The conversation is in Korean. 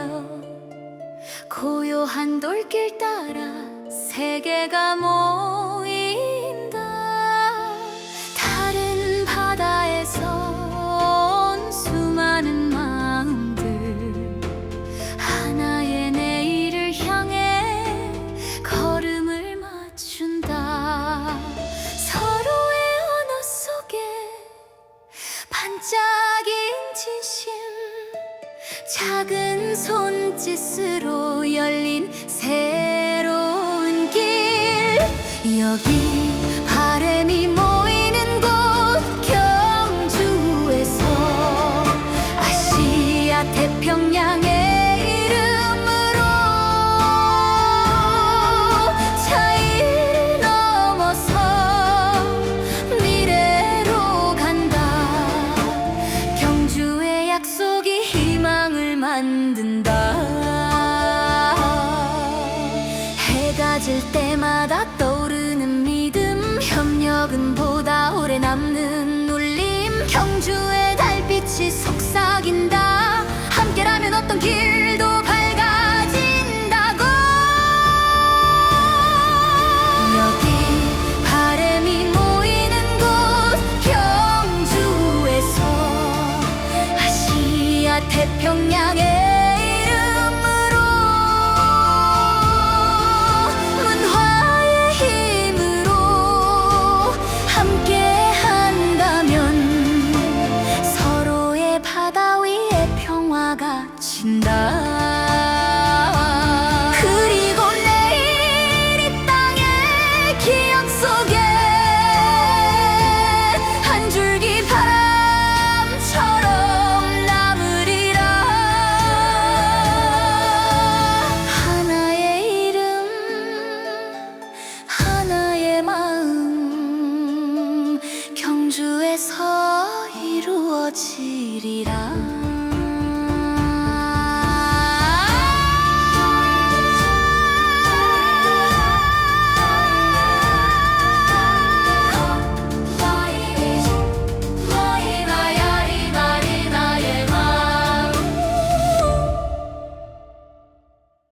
내려 고요한 돌길 따라 세계가 모인다. 다른 바다에서 온 수많은 마음들 하나의 내일을 향해 걸음을 맞춘다. 서로의 언어 속에 진심 작은 손짓으로 열린 새로운 길. 여기 바람이 만든다. 해가 질 때마다 떠오르는 믿음 협력은 보다 오래 남는 울림 경주 태평양의 마음 경주에서 이루어지리라